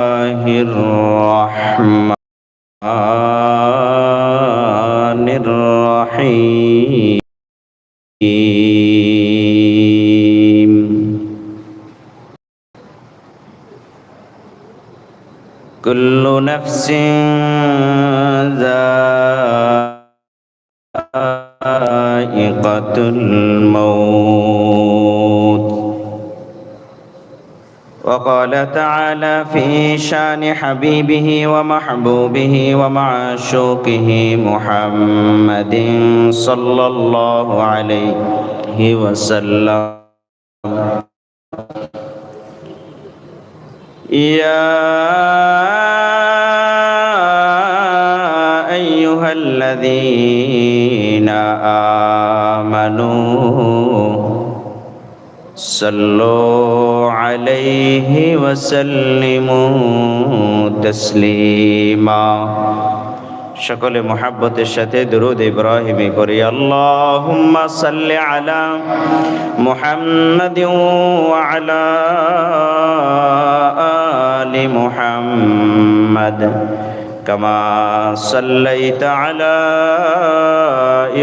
الرحمن الرحيم. كل نفس وقال تعالى في شان حبيبه ومحبوبه ومعشوقه محمد صلى الله عليه وسلم. يا أيها الذين آمنوا صلوا عليه وسلموا تسليما সকলে মোহাব্বতের সাথে দুরুদ ইব্রাহিমে করি আল্লাহুম্মা সাল্লি আলা মুহাম্মাদিন ওয়া আলা আলি মুহাম্মাদ كما صليت على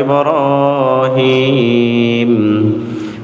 إبراهيم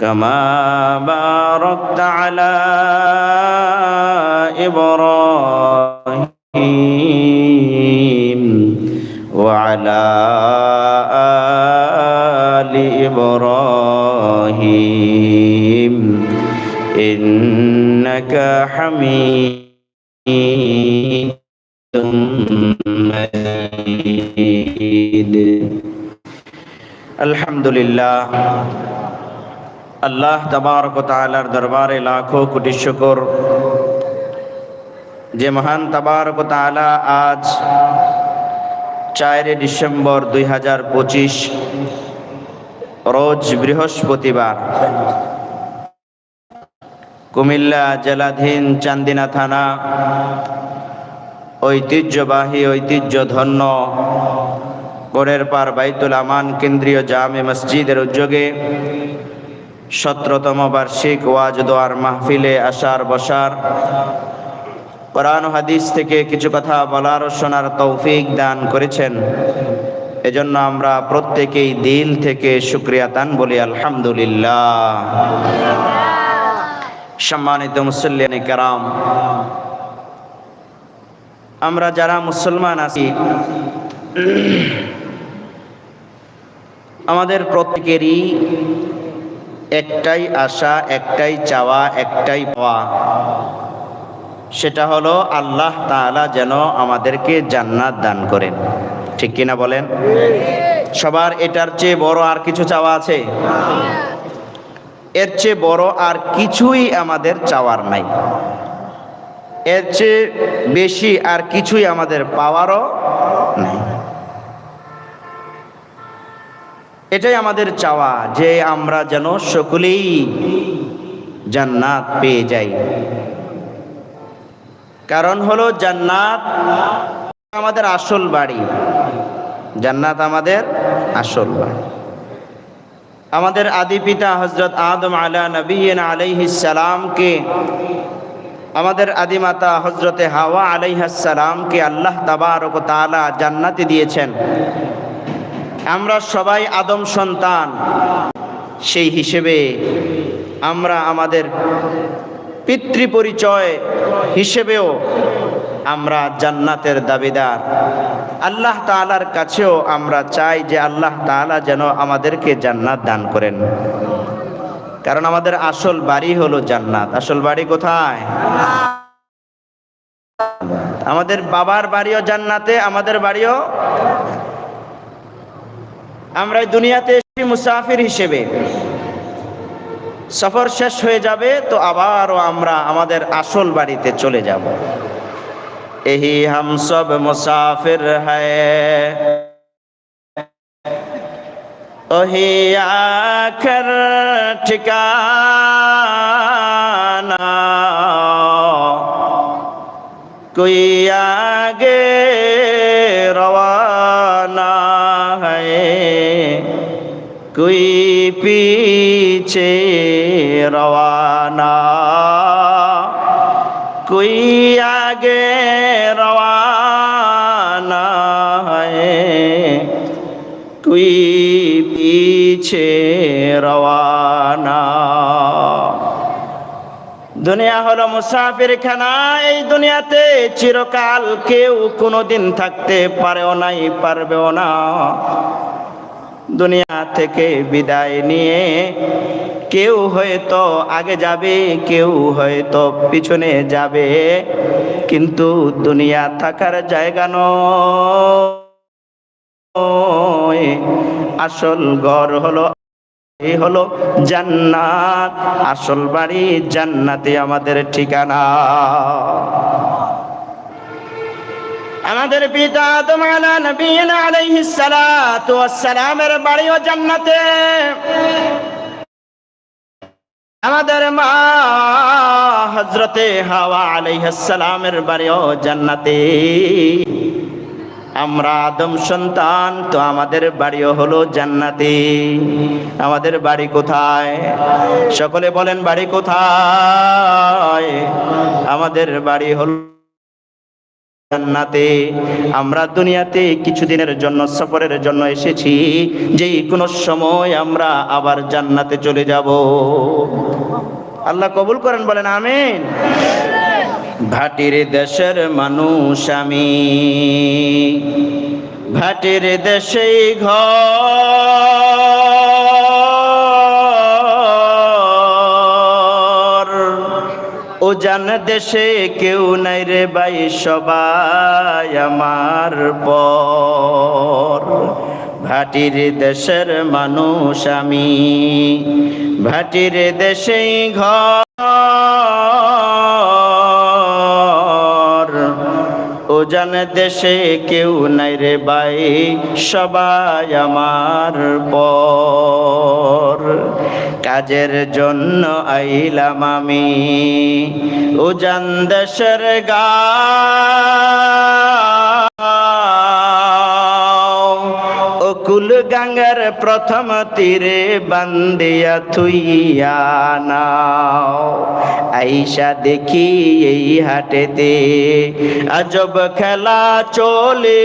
كما باركت على إبراهيم وعلى آل إبراهيم. إنك حميد مجيد. الحمد لله আল্লাহ তাবারক তাআলার দরবারে লাখো কোটি শুকর। যে মহান তাবারক তাআলা আজ চারে ডিসেম্বর দুই হাজার পঁচিশ, রোজ বৃহস্পতিবার, কুমিল্লা জেলাধীন চান্দিনা থানা, ঐতিহ্যবাহী, ঐতিহ্যধন্য গড়ের পার বাইতুল আমান কেন্দ্রীয় জামে মসজিদের উদ্যোগে সতেরোতম বার্ষিক ওয়াজ দোয়ার মাহফিলে আসার বসার। কোরআন হাদিস থেকে কিছু কথা বলার ও শোনার তৌফিক দান করেছেন। এজন্য আমরা প্রত্যেকেই দিল থেকে শুক্রিয়া তান বলি, আলহামদুলিল্লাহ। সম্মানিত মুসল্লিয়ানি কারাম, আমরা যারা মুসলমান আছি, আমাদের প্রত্যেকেরই একটাই আশা, একটাই চাওয়া, একটাই পাওয়া। সেটা হলো আল্লাহ তাআলা যেন আমাদেরকে জান্নাত দান করেন। ঠিক কিনা বলেন? সবার এটার চেয়ে বড় আর কিছু চাওয়া আছে? এর চেয়ে বড় আর কিছুই আমাদের চাওয়ার নাই। এর চেয়ে বেশি আর কিছুই আমাদের পাওয়ারও নাই। এটাই আমাদের চাওয়া, যে আমরা যেন সকলেই জান্নাত পেয়ে যাই। কারণ হলো জান্নাত আমাদের আসল বাড়ি। জান্নাত আমাদের আসল বাড়ি। আমাদের আদি পিতা হজরত আদম আলা নবীন আলাইহিসালামকে আমাদের আদিমাতা হজরতে হাওয়া আলাইহাসালামকে আল্লাহ তাবারক তাআলা জান্নাতে দিয়েছেন। আমরা সবাই আদম সন্তান। সেই হিসেবে আমরা আমাদের পিতৃ পরিচয় হিসেবেও আমরা জান্নাতের দাবিদার। আল্লাহ তাআলার কাছেও আমরা চাই যে আল্লাহ তাআলা যেন আমাদেরকে জান্নাত দান করেন। কারণ আমাদের আসল বাড়ি হলো জান্নাত। আসল বাড়ি কোথায়? আমাদের বাবার বাড়িও জান্নাতে, আমাদের বাড়িও আমরা দুনিয়াতে এসেছি মুসাফির হিসেবে। সফর শেষ হয়ে যাবে তো আবারও আমরা আমাদের আসল বাড়িতে চলে যাব। এহি হাম সব মুসাফির হহি আখর ঠিকানা। কুইয়া গে कोई पीछे रवाना कोई आगे रवाना है कोई पीछे रवाना দুনিয়া হলো মুসাফির খানা এই দুনিয়াতে চিরকাল কেউ কোনোদিন থাকতে পারেও নাই পারবেও না দুনিয়া থেকে বিদায় নিয়ে কেউ হয়তো আগে যাবে, কেউ হয়তো পিছনে যাবে। কিন্তু দুনিয়া থাকার জায়গা নয়। আসল ঘর হলো, এই হলো জান্নাত। আসল বাড়ি জান্নাতে আমাদের ঠিকানা। আমাদের পিতা তোমালা নবীন আলাইহিস সালাতু ওয়াস সালামের বাড়িও জান্নাতে। আমাদের মা হযরতে হাওয়া আলাইহিস সালামের বাড়িও জান্নাতে। আমরা আদম সন্তান, তো আমাদের বাড়িও হলো জান্নাতে। আমাদের বাড়ি কোথায়? সকলে বলেন বাড়ি কোথায়? আমাদের বাড়ি হলো জান্নাতে। আমরা দুনিয়াতে কিছুদিনের জন্য, সফরের জন্য এসেছি। যেই কোনো সময় আমরা আবার জান্নাতে চলে যাব। আল্লাহ কবুল করেন, বলেন আমিন। ভাটির দেশের মানুষ আমি। ভাটির দেশেই ঘর। জান দেশে কেউ নাই রে ভাই, সবাই আমার পর। ভাটির দেশের মানুষ আমি, ভাটির দেশেই ঘর। ও জান দেশে কেউ নাই রে ভাই, সবাই আমার পর। কাজের জন্য আইলাম আমি ও জান দেশের গা অকুল গঙ্গার প্রথম তীরে বান্দিয়া থুইয়া নাও। আইসা দেখি এই হাটেতে আজব খেলা চলে।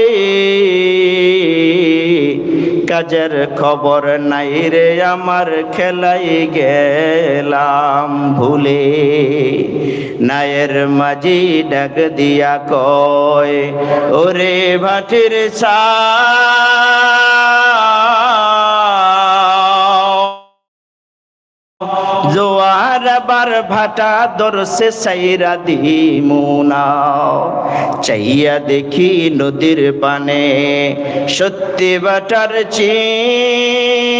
কাজের খবর নাই রে আমার, খেলাই গেলাম ভুলে। নায়ের মাঝি ডাক দিয়া কয়, ওরে ভাটির সা জোয়ার বার ভাটা দরসে সাইরা দি মুনাও চাইয়া দেখি নদীর পানে সত্যি বাটার চিন।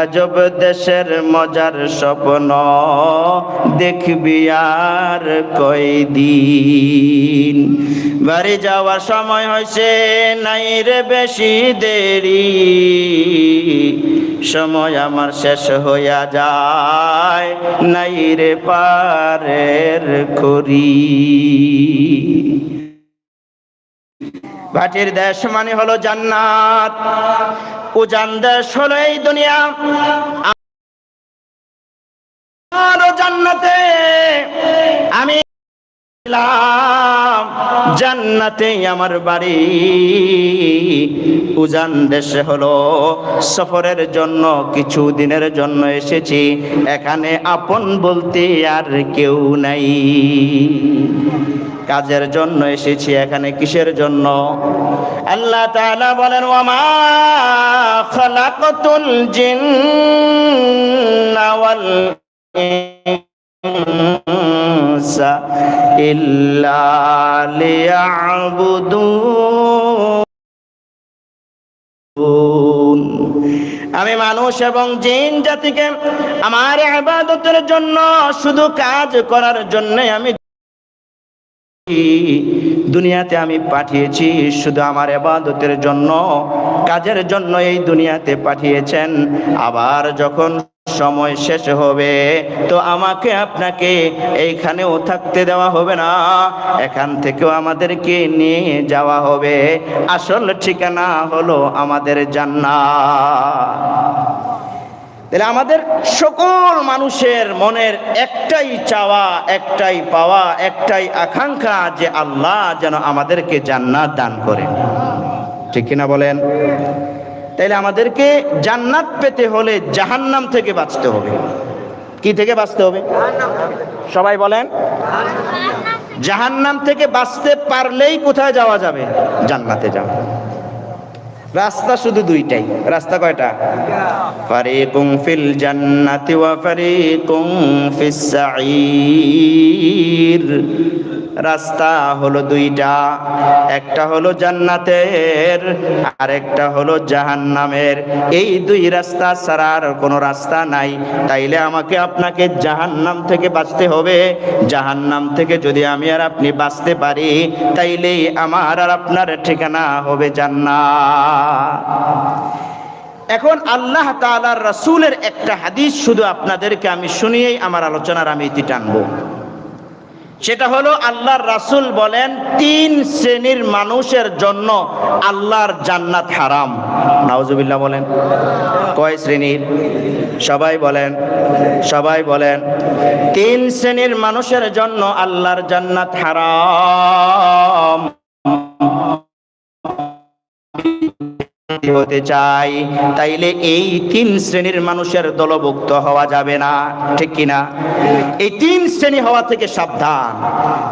আজব দেশের মজার স্বপ্ন, দেখবি আর কয়দিন। বাড়ি যাওয়ার সময় হয়েছে নাই রে বেশি দেরি। সময় আমার শেষ হইয়া যায়, নাই রে পারের করি ভাটির দেশ মানে হলো জান্নাত। উজান দেশ হলো এই দুনিয়া। আরও জান্নাতে। আমি জান্নাতে আমার বাড়ি। উজান দেশে হলো সফরের জন্য, কিছু দিনের জন্য এসেছি। এখানে আপন বলতে আর কেউ নাই। কাজের জন্য এসেছি, এখানে কিসের জন্য? আল্লাহ তাআলা বলেন, ওয়ামা খালাকাতুল ইনসা আমি মানুষ এবং জিন জাতিকে আমার আবাদতের জন্য, শুধু কাজ করার জন্য আমি দুনিয়াতে আমি পাঠিয়েছি, শুধু আমার এবাদতের জন্য। কাজের জন্য এই দুনিয়াতে পাঠিয়েছেন। আবার যখন সময় শেষ হবে, তো আমাকে আপনাকে এইখানেও থাকতে দেওয়া হবে না। এখান থেকেও আমাদেরকে নিয়ে যাওয়া হবে। আসল ঠিকানা হলো আমাদের জান্নাত। তাহলে আমাদের সকল মানুষের মনের একটাই চাওয়া, একটাই পাওয়া, একটাই আকাঙ্ক্ষা যে আল্লাহ যেন আমাদেরকে জান্নাত দান করেন। ঠিক কিনা বলেন? তাইলে আমাদেরকে জান্নাত পেতে হলে জাহান্নাম থেকে বাঁচতে হবে। কি থেকে বাঁচতে হবে? সবাই বলেন? জাহান্নাম থেকে বাঁচতে পারলেই কোথায় যাওয়া যাবে? জান্নাতে যাওয়া। রাস্তা শুধু দুইটাই। রাস্তা কয়টা? ফারিকুম ফিল জান্নাতি ওয়া ফারিকুম ফিস সাঈর। রাস্তা হলো দুইটা, একটা হলো জান্নাতের আর একটা হলো জাহান্নামের। এই দুই রাস্তা ছাড়া আর কোনো রাস্তা নাই। তাইলে আমাকে আপনাকে জাহান্নাম থেকে বাঁচতে হবে। জাহান্নাম থেকে যদি আমি আর আপনি বাঁচতে পারি, তাইলেই আমার আর আপনার ঠিকানা হবে জান্নাত। এখন আল্লাহ তাআলার রাসূলের একটা হাদিস শুধু আপনাদেরকে আমি শুনিয়েই আমার আলোচনার আমি ইতি টানবো। সেটা হলো আল্লাহর রাসুল বলেন, তিন শ্রেণির মানুষের জন্য আল্লাহর জান্নাত হারাম। নাউজুবিল্লাহ বলেন। কয় শ্রেণির? সবাই বলেন। সবাই বলেন। তিন শ্রেণির মানুষের জন্য আল্লাহর জান্নাত হারাম। হতে চাই, তাইলে এই তিন শ্রেণির মানুষের দলভুক্ত হওয়া যাবে না, ঠিক কিনা? এই তিন শ্রেণি হওয়া থেকে সাবধান।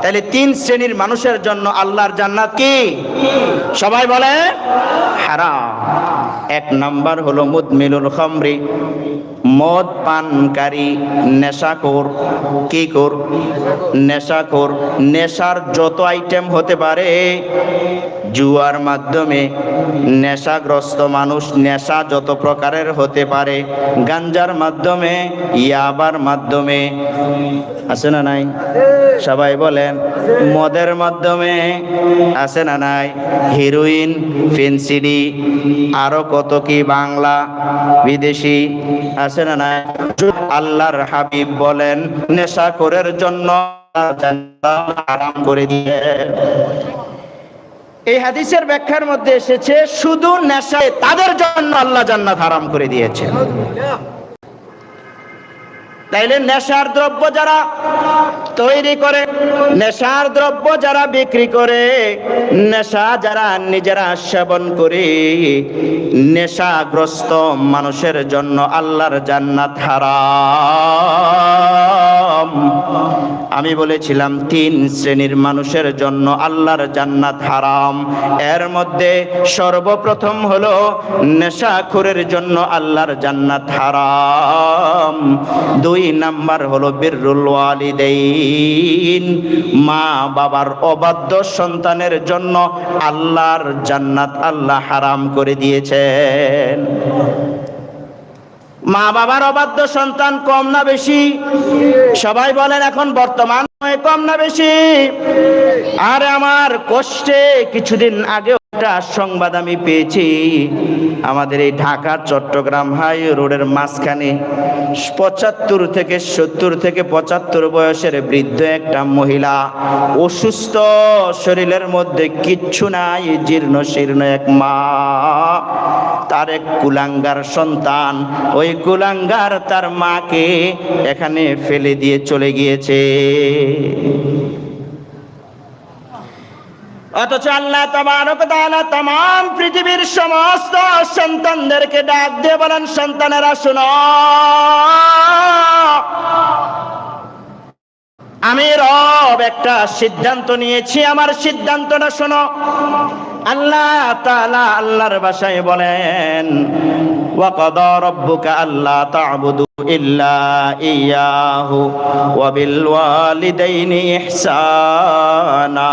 তাইলে তিন শ্রেণির মানুষের জন্য আল্লাহর জান্নাত কি? সবাই বলে, হারাম। এক নাম্বার হলো মুদমিলুল খমরি, মদ পানকারী, নেশাখোর। কি কর নেশাখোর। নেশার যত আইটেম হতে পারে, জুয়ার মাধ্যমে নেশাগ্রস্ত মানুষ নেশা যত প্রকারের হতে পারে, গাঞ্জার মাধ্যমে, ইয়াবার মাধ্যমে। আছে না নাই? সবাই বলেন, মদের মাধ্যমে। আছে না নাই? হিরোইন, ফেন্সিডি, আরও কত কি বাংলা বিদেশি। আছে না নাই? আল্লাহর হাবিব বলেন নেশাখোরের জন্য আরাম করে দিয়ে এই হাদিসের ব্যাখ্যার মধ্যে এসেছে শুধু নেশায় তাদের জন্য আল্লাহ জান্নাত হারাম করে দিয়েছে। তাইলে নেশার দ্রব্য যারা তৈরি করে, নেশার দ্রব্য যারা বিক্রি করে, নেশা যারা নিজেরা সেবন করে, নেশাগ্রস্ত মানুষের জন্য আল্লাহর জান্নাত হারাম। আমি বলেছিলাম, তিন শ্রেণির মানুষের জন্য আল্লাহর জান্নাত হারাম। এর মধ্যে সর্বপ্রথম হলো নেশাখোরের জন্য আল্লাহর জান্নাত হারাম। দুই নাম্বার হলো বিরুল ওয়ালিদাইন। মা বাবার অবাধ্য সন্তানের জন্য আল্লাহর জান্নাত আল্লাহ হারাম করে দিয়েছেন। মা বাবার অবাধ্য সন্তান কম না বেশি? সবাই বলেন এখন বর্তমান কম না বেশি। আর আমার কষ্টে কিছুদিন আগে একটা সংবাদ আমি পেয়েছি। আমাদের এই ঢাকা, চট্টগ্রাম হাই রোডের মাঝখানে পঁচাত্তর থেকে সত্তর থেকে পঁচাত্তর বয়সের বৃদ্ধ একটা মহিলা অসুস্থ শরীরের মধ্যে কিচ্ছু নাই, জীর্ণ শীর্ণ এক মা। তার এক কুলাঙ্গার সন্তান। ওই কুলাঙ্গার তার মাকে এখানে ফেলে দিয়ে চলে গিয়েছে। অথচ আল্লাহ তাবারকতালা তাম পৃথিবীর সমস্ত সন্তানদেরকে ডাক দিয়ে বলেন, সন্তানেরা, শোনো। আমি রব একটা সিদ্ধান্ত নিয়েছি। আমার সিদ্ধান্তটা শোনো। আল্লাহ তাআলা আল্লাহর ভাষায় বলেন ওয়া কাদা রাব্বুকা আল্লা তা'বুদু ইল্লা ইয়াহু ওয়া বিল ইহসানা।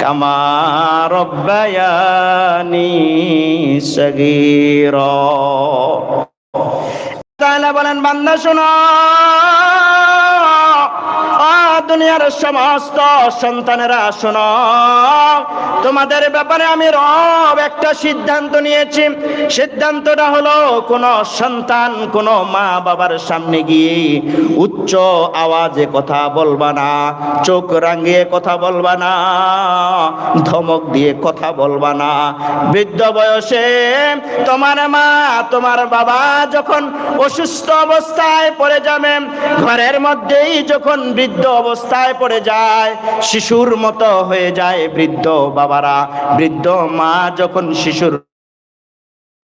কামা রব্বায়ানি সগীর। তাহলে বলেন বান্দা শোনা। দুনিয়ার সমস্ত সন্তানেরা, শোনো। তোমাদের ব্যাপারে আমি রব একটা সিদ্ধান্ত নিয়েছি। সিদ্ধান্তটা হলো, কোন সন্তান, কোন মা বাবার সামনে গিয়ে উচ্চ আওয়াজে কথা বলবা না, চোখ রাঙিয়ে কথা বলবা না, ধমক দিয়ে কথা বলবা না। বৃদ্ধ বয়সে তোমার মা, তোমার বাবা যখন অসুস্থ অবস্থায় পড়ে যাবে, ঘরের মধ্যেই যখন বৃদ্ধ অবস্থায় পড়ে যায়, শিশুর মতো হয়ে যায় বৃদ্ধ বাবারা। বৃদ্ধ মা যখন শিশুর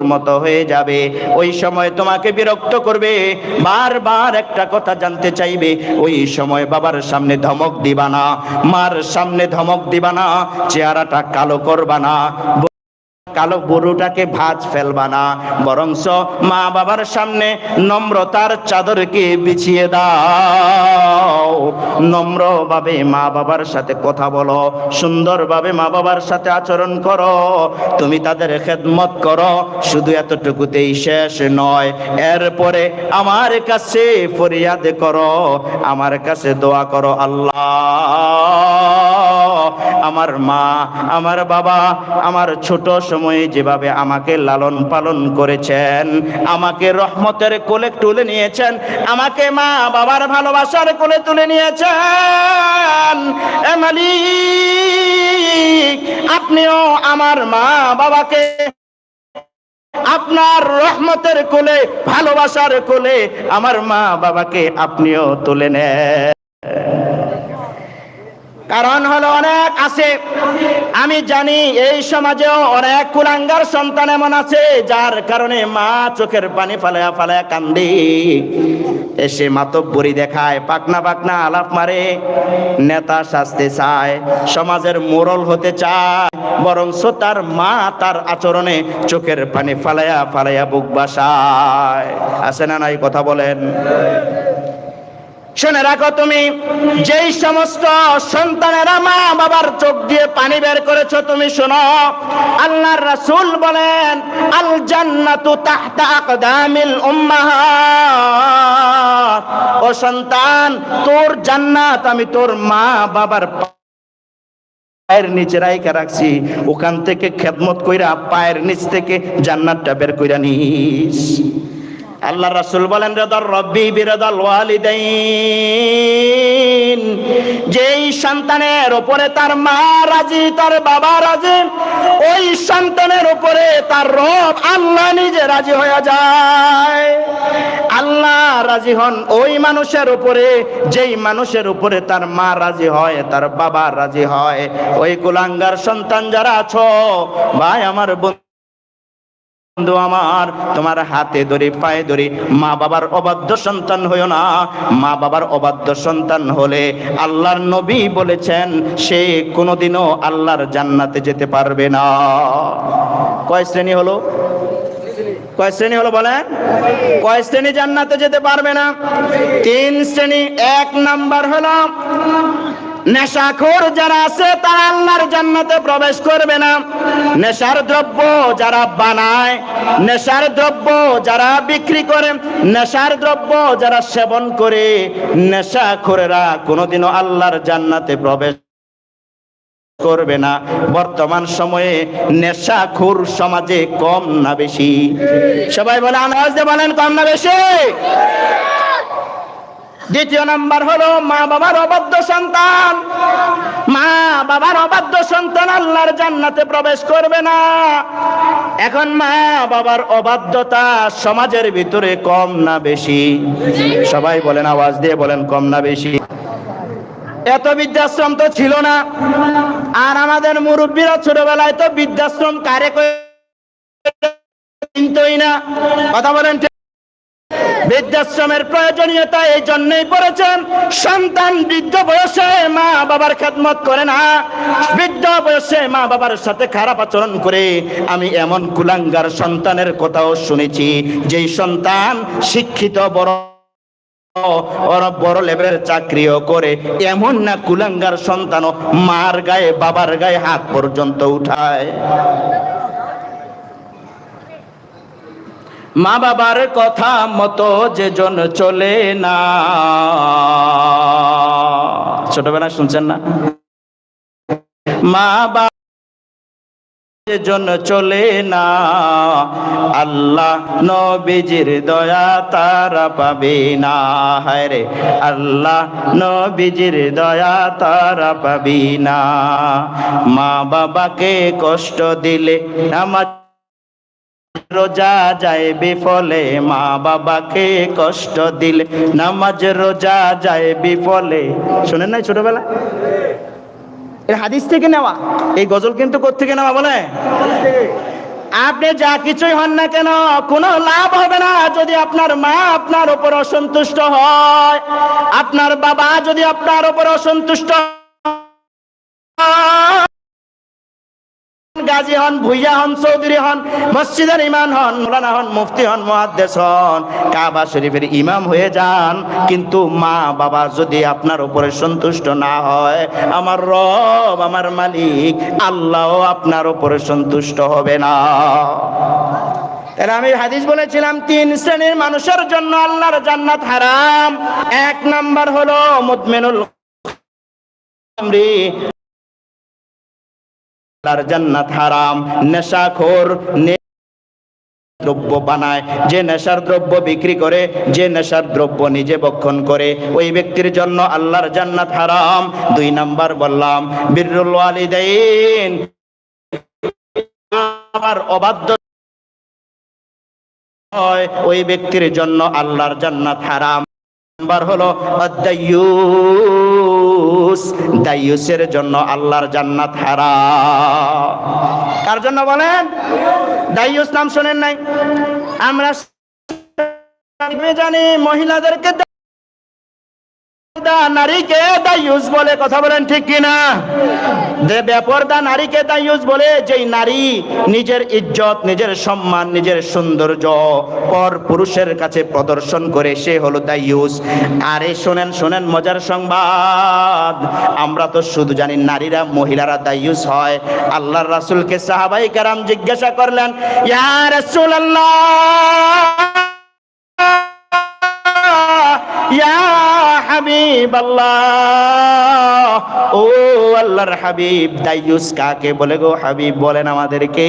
মতো হয়ে যাবে, ওই সময় তোমাকে বিরক্ত করবে, বারবার একটা কথা জানতে চাইবে, ওই সময় বাবার সামনে ধমক দিবা না, মার সামনে ধমক দিবা না, চেহারাটা কালো করবা না। কালো গরুটাকে ভাজ ফেলবা না, বরংস মা বাবার সামনে নম্রতার চাদরকে বিছিয়ে দাও। নম্রভাবে মা বাবার সাথে কথা বলো, সুন্দরভাবে মা বাবার সাথে আচরণ করো, তুমি তাদের খেদমত করো, শুধু এতটুকুতেই শেষ নয়, এরপরে আমার কাছে ফরিয়াদ করো, আমার কাছে দোয়া করো আল্লাহ। আমার মা, আমার বাবা, আমার ছোট সময়ে যেভাবে আমাকে লালন পালন করেছেন, আমাকে রহমতের কোলে তুলে নিয়েছেন, আমাকে মা বাবার ভালোবাসার কোলে তুলে নিয়েছেন। আপনিও আমার মা বাবাকে আপনার রহমতের কোলে, ভালোবাসার কোলে আমার মা বাবাকে আপনিও তুলে নেন। কারণ হলো অনেক আছে। আমি জানি এই সমাজেও অনেক কুলাঙ্গার সন্তান এমন আছে, যার কারণে মা চোখের পানি ফালায়া ফালায়া কান্দি। এসে মাতব্বরি দেখায়, পাকনা পাকনা আলাপ মারে। নেতা সাজতে চায়, সমাজের মোরল হতে চায়। বরং তার মা তার আচরণে চোখের পানি ফালায়া ফালায়া বুক বাসায়। আছে না নাই কথা বলেন? শুনে রাখো তুমি, যেই সমস্ত সন্তানেরা মা বাবার চোখ দিয়ে পানি বের করেছ, তুমি শোনো, আল্লাহর রাসূল বলেন আল জান্নাতু তাহতা আকদামিল উম্মাহাত। ও সন্তান, তোর জান্নাত আমি তোর মা বাবার পায়ের নিচে রাইকা রাখছি, ওখান থেকে খেদমত কইরা পায়ের নিচ থেকে জান্নাতটা বের কইরা নিস। আল্লাহ রাসূল বলেন, রেদার রব্বি বিরাদাল ওয়ালিদাইন। যেই সন্তানের উপরে তার মা রাজি, তার বাবা রাজি, ওই সন্তানের উপরে তার রব আল্লাহ নিজে রাজি হয়ে যায়। আল্লাহ রাজি হন ওই মানুষের উপরে, যেই মানুষের উপরে তার মা রাজি হয়, তার বাবা রাজি হয়। ওই কুলাঙ্গার সন্তান যারা আছো, ভাই, আমার বন্ধু বন্ধু আমার, তোমার হাতে ধরে, পায়ে ধরে মা বাবার অবাধ্য সন্তান হইও না। মা বাবার অবাধ্য সন্তান হলে আল্লাহর নবী বলেছেন, সে কোনোদিনও আল্লাহর জান্নাতে যেতে পারবে না। কয় শ্রেণি হলো? কয় শ্রেণি হলো বলেন? কয় শ্রেণি জান্নাতে যেতে পারবে না? তিন শ্রেণি, এক নাম্বার হলো নেশাখোর যারা আছে, তারা আল্লাহর জান্নাতে প্রবেশ করবে না। নেশার দ্রব্য যারা বানায়, নেশার দ্রব্য যারা বিক্রি করে, নেশার দ্রব্য যারা সেবন করে, নেশাখোরেরা কোনোদিনও আল্লাহর জান্নাতে প্রবেশ করবে না। বর্তমান সময়ে নেশাখোর সমাজে কম না বেশি। সবাই বলে আনাজ বলেন, কম না বেশি? দ্বিতীয় নাম্বার হলো মা বাবার অবাধ্য সন্তান। মা বাবার অবাধ্য সন্তান আল্লাহর জান্নাতে প্রবেশ করবে না। এখন মা বাবার অবাধ্যতা সমাজের ভিতরে কম না বেশি? সবাই বলেন, আওয়াজ দিয়ে বলেন, কম না বেশি? এত বৃদ্ধাশ্রম তো ছিল না। আর আমাদের মুরব্বীরা ছোটবেলায় তো বৃদ্ধাশ্রম কারে চিন্তই না। কথা বলেন? বৃদ্ধাশ্রমের প্রয়োজনীয়তা এই জন্যই পড়েছেন। সন্তান বৃদ্ধ বয়সে মা বাবার খেদমত করে না। বৃদ্ধ বয়সে মা বাবার সাথে খারাপ আচরণ করে। আমি এমন কুলাঙ্গার সন্তানের কথাও শুনেছি, যেই সন্তান শিক্ষিত, বড় বড় লেভেলের চাকরিও করে। এমন না কুলাঙ্গার সন্তানও মার গায়ে, বাবার গায়ে হাত পর্যন্ত উঠায়। মা বাবার কথা মতো যে জন চলে না। ছোটবেলায় শুনছেন না? মা বাবা জন চলে না। আল্লাহ নবীজির দয়া তারা পাবে না। হায় রে, আল্লাহ নবীজির দয়া তারা পাবি না। মা বাবাকে কষ্ট দিলে আমার রোজা যায় বিফলে মা বাবাকে কষ্ট দিলে। নামাজ রোজা যায় বিফলে। শোনেন নাই ছোটবেলা এর হাদিস থেকে নেওয়া। এই গজল কিন্তু থেকে নেওয়া বলে? আপনি যা কিছুই হন না কেন কোনো লাভ হবে না। যদি আপনার মা আপনার উপর অসন্তুষ্ট হয় আপনার বাবা যদি আপনার উপর অসন্তুষ্ট হয়, গাজী হন, ভুইয়া হন, চৌধুরী হন, মসজিদের ইমাম হন, মৌলানা হন, মুফতি হন, মুহাদ্দেস হন, কাবা শরীফের ইমাম হয়ে যান। কিন্তু মা বাবা যদি আপনার উপরে সন্তুষ্ট না হয়, আমার রব, আমার মালিক, আল্লাহও আপনার উপরে সন্তুষ্ট হবে না। তাহলে আমি হাদিস বলেছিলাম, তিন শ্রেণির মানুষের জন্য আল্লাহর জান্নাত হারাম। এক নাম্বার হলো মুদমিনুল আল্লাহর জান্নাত হারাম। নেশাখোর দ্রব্য বানায়। যে নেশার দ্রব্য বিক্রি করে, যে নেশার দ্রব্য নিজে বক্ষণ করে, ওই ব্যক্তির জন্য আল্লাহর জান্নাত হারাম। দুই নাম্বার বললাম, বিরুল ওয়ালিদাইন। আমার অবাধ্য হয়, ওই ব্যক্তির জন্য আল্লাহর জান্নাত হারাম। নাম্বার হলো দায়ুস দায়ুসের জন্য আল্লাহর জান্নাত হারাম। কার জন্য বলেন? দায়ুস নাম শোনেন নাই। আমরা জানি মহিলাদেরকে প্রদর্শন করে, সে হলো দায়ুস আরে শোনেন শোনেন মজার সংবাদ। আমরা তো শুধু জানি নারীরা, মহিলারা দায়ুস হয়। আল্লাহর রাসূলকে সাহাবাই কারাম জিজ্ঞাসা করলেন ইয়া হাবিব আল্লাহ। ও আল্লাহর হাবিব দাইয়ুস কাকে বলে গো? হাবিব বলেন আমাদেরকে।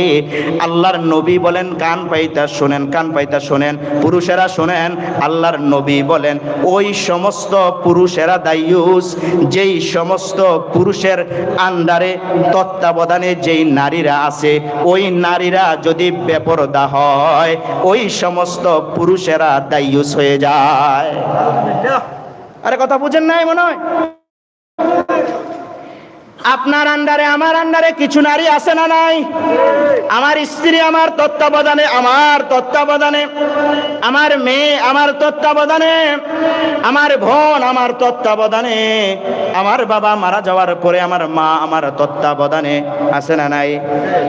আল্লাহর নবী বলেন, কান পাইতা শুনেন, কান পাইতা শুনেন, পুরুষেরা শুনেন, আল্লাহর নবী বলেন, ওই সমস্ত পুরুষেরা দাইয়ুস যেই সমস্ত পুরুষের আন্ডারে তত্ত্বাবধানে যেই নারীরা আছে, ওই নারীরা যদি বেপরদা হয়, ওই সমস্ত পুরুষেরা দাইয়ুস হয়ে যায়। আরে কথা বুঝেন নাই মনে হয়? আপনার আন্ডারে, আমার আন্ডারে কিছু নারী আছে না নাই? আমার স্ত্রী, আমার তত্ত্বাবধানে আমার তত্ত্বাবধানে, আমার মেয়ে, আমার তত্ত্বাবধানে, আমার বোন, আমার তত্ত্বাবধানে, আমার বাবা মারা যাওয়ার পরে আমার মা আমার তত্ত্বাবধানে আছে না নাই?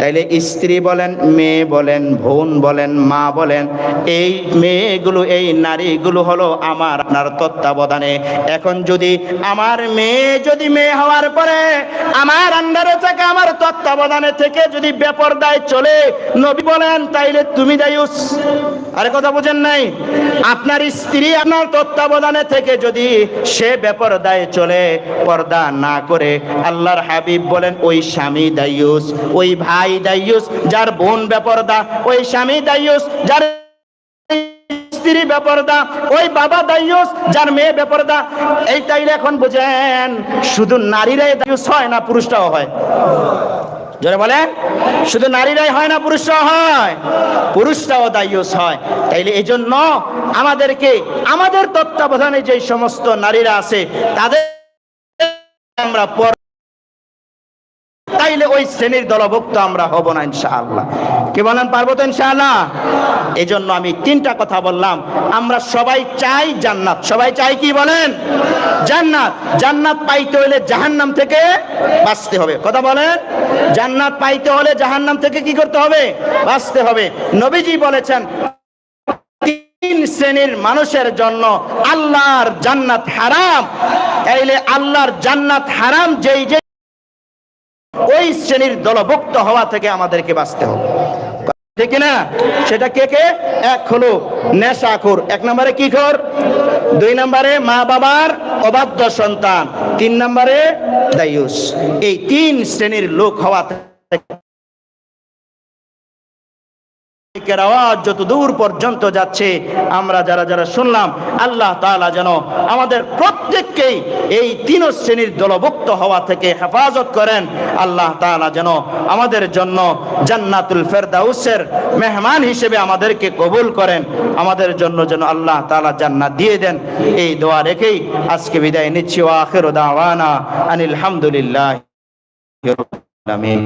তাইলে স্ত্রী বলেন, মেয়ে বলেন, বোন বলেন, মা বলেন, এই মেয়েগুলো, এই নারীগুলো হলো আমার, আপনার তত্ত্বাবধানে। এখন যদি আমার মেয়ে যদি মেয়ে হওয়ার পরে আমার আন্ডারে থেকে আমার তত্ত্বাবধানে থেকে যদি বেপরদায় চলে, নবী বলেন, তাইলে তুমি দায়ুস আরে কথা বুঝেন নাই? আপনার স্ত্রী আপনার তত্ত্বাবধানে থেকে যদি সে বেপরদায় চলে, পর্দা না করে, আল্লাহর হাবিব বলেন, ওই স্বামী দায়ুস ওই ভাই দায়ুস যার বোন বেপরদা, ওই স্বামী দায়ুস যার স্ত্রী বেপরদা, ওই বাবা দায়ুস, যার মেয়ে বেপরদা। এই তাইলে এখন বুঝেন, শুধু নারীরাই দায়ুস হয় না পুরুষটাও হয়? জোরে বলেন, শুধু নারীরাই হয় না পুরুষরাও হয়? পুরুষরাও দায়ুস হয়। তাইলে এই জন্য আমাদেরকে, আমাদের তত্ত্বাবধানে যে সমস্ত নারীরা আছে, তাদের আমরা পর তাইলে ওই শ্রেণির দলভুক্ত আমরা হব না ইনশাআল্লাহ। কি বলেন, পারব তো ইনশাআল্লাহ? এই জন্য আমি তিনটা কথা বললাম। আমরা সবাই চাই জান্নাত। সবাই চাই কি বলেন? জান্নাত। জান্নাত পাইতে হলে জাহান্নাম থেকে বাঁচতে হবে। কথা বলেন? জান্নাত পাইতে হলে জাহান্নাম থেকে কি করতে হবে? বাঁচতে হবে। নবীজি বলেছেন, তিন শ্রেণির মানুষের জন্য আল্লাহর জান্নাত হারাম। তাইলে আল্লাহর জান্নাত হারাম, যেই যে ওই শ্রেণির দলভুক্ত হওয়া থেকে আমাদেরকে বাঁচতে হবে। ঠিক না সেটা কে কে? এক হলো নেশাখোর। এক নম্বরে কি খোর? দুই নম্বরে মা বাবার অবাধ্য সন্তান। তিন নম্বরে দায়ুস। এই তিন শ্রেণির লোক হওয়া থেকে আওয়াজ যত দূর পর্যন্ত যাচ্ছে, আমরা যারা যারা শুনলাম, আল্লাহ তাআলা যেন আমাদের প্রত্যেককেই এই তিন শ্রেণির দলভুক্ত হওয়া থেকে হেফাজত করেন। আল্লাহ তাআলা যেন আমাদের জন্য জান্নাতুল ফেরদাউসের মেহমান হিসেবে আমাদেরকে কবুল করেন। আমাদের জন্য যেন আল্লাহ তাআলা জান্নাত দিয়ে দেন। এই দোয়া রেখেই আজকে বিদায় নিচ্ছি। ওয়া আখিরু দাওয়ানা আনিল হামদুলিল্লাহ আমিন